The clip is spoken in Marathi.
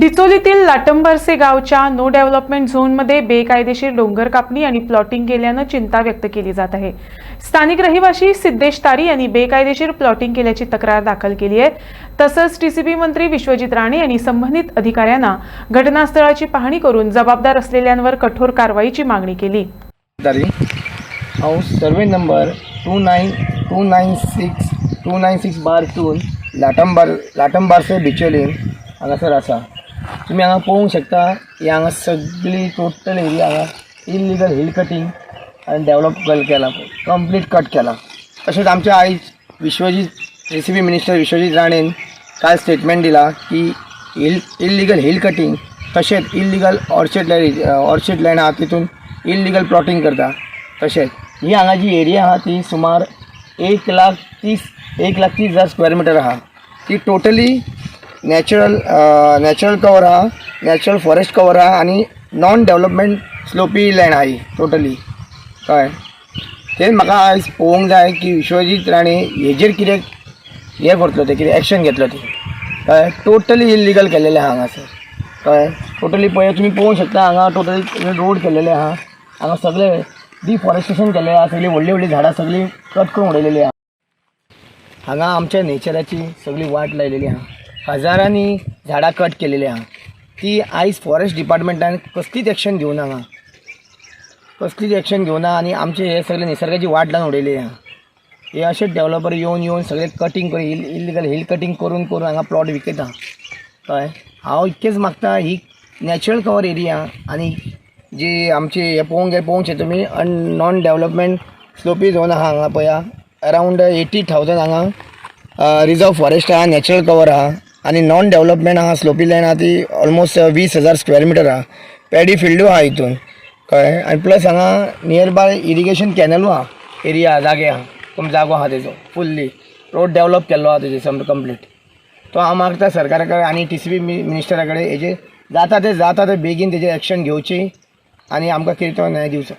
डिचोलीतील लाटंबरसे गावच्या नो डेव्हलपमेंट झोनमध्ये बेकायदेशीर डोंगर कापणी आणि प्लॉटिंग केल्यानं चिंता व्यक्त केली जात आहे. स्थानिक रहिवासी सिद्धेश तारी यांनी बेकायदेशीर प्लॉटिंग केल्याची तक्रार दाखल केली आहे. तसंच टीसीबी मंत्री विश्वजित राणे यांनी संबंधित अधिकाऱ्यांना घटनास्थळाची पाहणी करून जबाबदार असलेल्यांवर कठोर कारवाईची मागणी केली. Survey number two nine two nine six two nine six bar two लाटंबार लाटंबारसे Bicholim हांगासर आसा तुमी हांगा पळोवंक शकता ही हांगा सगळी टोटल एरिया हांगा इल्लिगल हिल कटींग आनी डेव्हलप केला कंप्लीट कट केला. तशेंच आमचे आयज विश्वजीत रेसिपी मिनिस्टर विश्वजीत राणेन काल स्टेटमेंट दिला की हिल इल्लिगल हिल कटींग तशेंच illegal orchard land orchard land आहा तितून इलिगल प्लॉटिंग करता. तशेंच ही हांगा जी एरिया आहा ती सुमार एक लाख तीस एक लाख तीस हजार स्क्वेअर मिटर आहा ती टोटली नॅचरल नॅचरल कवर आहा नॅचरल फॉरेस्ट कवर आहा आनी नॉन डेव्हलपमेंट स्लोपी लँड आहे टोटली कळ्ळें तेच म्हाका आयज पळोवंक जाय की विश्वजीत राणे हेजेर कितें हें करतलो ते कितें एक्शन घेतलो ते कळ्ळें टोटली इलिगल केलेलें आहा हांगासर कळ्ळें टोटली पळय तुमी पळोवंक शकता हांगा टोटली रोड केलेले आहा हांगा सगळे डिफॉरेस्टेशन केलेलें आहा सगळीं व्हडलीं व्हडलीं झाडां सगळीं कट करून उडयलेलीं आहा हांगा आमच्या नेचराची सगळी वाट लायलेली आहा हजारांनी झाडां कट केलेली आहा ती आयज फॉरेस्ट डिपार्टमेंटान कसलीच एक्शन घेवना हांगा कसलीच एक्शन घेवना आनी आमचे हे सगळे निसर्गाची वाट लावन उडयली आहा. हे अशेच डेव्हलपर येवन येवन सगळे कटींग करून इल इलिगल हिल कटींग करून करून हांगा प्लॉट विकता कळ्ळें हांव इतकेंच मागता ही नॅचरल कवर एरिया आनी जी आमची हे पळोवंक गेले पळोवंक शकता तुमी अन नॉन डेव्हलपमेंट स्लोपी झोन आहा हांगा पळया अरावंड एटी थावजंड हांगा रिजर्व फॉरेस्ट आहा नॅचरल कवर आहा आनी नॉन डेव्हलपमेंट हांगा स्लोपी लँड आहा ती ऑलमोस्ट uh, वीस हजार स्क्वेअर मिटर आहा पॅडी फिल्डू आहा हितून कळ्ळें आनी प्लस हांगा नियर बाय इरिगेशन कॅनलू आहा एरिया जागे आहा तुम जागो आहा तेजो फुल्ली रोड डेवलप केल्लो आहा तेजे सम कंप्लीट तो हांव मागता सरकारा कडेन आनी टी सी बी मिनिस्टरा कडेन हेजे जाता ते जाता ते बेगीन तेजेर एक्शन घेवची आनी आमकां कितें तो न्याय दिवचो